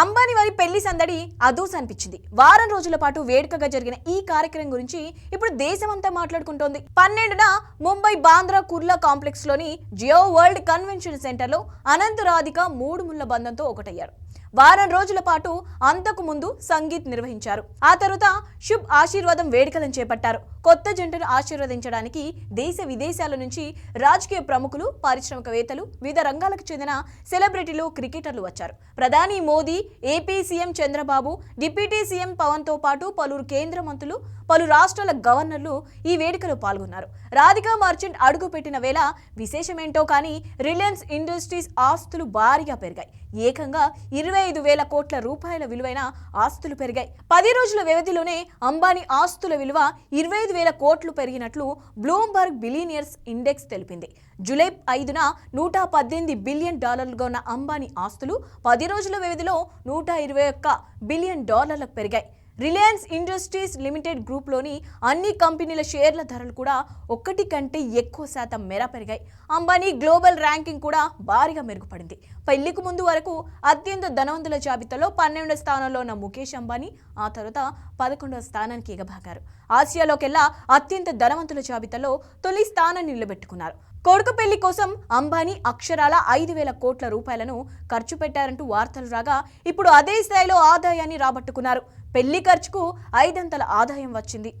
అంబానీ వారి పెళ్ళి సందడి అదూస్ అనిపించింది. వారం రోజుల పాటు వేడుకగా జరిగిన ఈ కార్యక్రమం గురించి ఇప్పుడు దేశమంతా మాట్లాడుకుంటోంది. పన్నెండున ముంబై బాంద్రా కుర్లా కాంప్లెక్స్లోని జియో వరల్డ్ కన్వెన్షన్ సెంటర్లో అనంత రాధిక మూడు ముళ్ళ బంధంతో ఒకటయ్యారు. వారం రోజుల పాటు అంతకు ముందు సంగీత్ నిర్వహించారు. ఆ తరువాత శుభ్ ఆశీర్వాదం వేడుకలను చేపట్టారు. కొత్త జంటను ఆశీర్వదించడానికి దేశ విదేశాల నుంచి రాజకీయ ప్రముఖులు పారిశ్రామికవేత్తలు వివిధ రంగాలకు చెందిన సెలబ్రిటీలు క్రికెటర్లు వచ్చారు. ప్రధాని Modi AP CM Chandrababu deputy CM పవన్తో పాటు పలువురు కేంద్ర మంత్రులు పలు రాష్ట్రాల గవర్నర్లు ఈ వేడుకలో పాల్గొన్నారు. రాధికా మర్చెంట్ అడుగు పెట్టిన వేళ విశేషమేంటో కానీ రిలయన్స్ ఇండస్ట్రీస్ ఆస్తులు భారీగా పెరిగాయి. ఏకంగా ఇరవై ఐదు వేల కోట్ల రూపాయల విలువైన ఆస్తులు పెరిగాయి. పది రోజుల వ్యవధిలోనే అంబానీ ఆస్తుల విలువ ఇరవై ఐదు వేల కోట్లు పెరిగినట్లు బ్లూంబర్గ్ బిలీనియర్స్ ఇండెక్స్ తెలిపింది. జూలై ఐదున నూట పద్దెనిమిది బిలియన్ డాలర్లుగా ఉన్న అంబానీ ఆస్తులు పది రోజుల వ్యవధిలో నూట ఇరవై ఒక్క బిలియన్ డాలర్లకు పెరిగాయి. రిలయన్స్ ఇండస్ట్రీస్ లిమిటెడ్ గ్రూప్లోని అన్ని కంపెనీల షేర్ల ధరలు కూడా ఒకటి కంటే ఎక్కువ శాతం మేర పెరిగాయి. అంబానీ గ్లోబల్ ర్యాంకింగ్ కూడా భారీగా మెరుగుపడింది. పెళ్ళికి ముందు వరకు అత్యంత ధనవంతుల జాబితాలో పన్నెండో స్థానంలో ఉన్న ముఖేష్ అంబానీ ఆ తర్వాత పదకొండవ స్థానానికి ఎగబాకారు ఆసియాలోకెల్లా అత్యంత ధనవంతుల జాబితాలో తొలి స్థానాన్ని నిలబెట్టుకున్నారు. కొడుకు పెళ్ళి కోసం అంబానీ అక్షరాల ఐదు వేల కోట్ల రూపాయలను ఖర్చు పెట్టారంటూ వార్తలు రాగా ఇప్పుడు అదే స్థాయిలో ఆదాయాన్ని రాబట్టుకున్నారు. పెళ్ళి ఖర్చుకు ఐదంతల ఆదాయం వచ్చింది.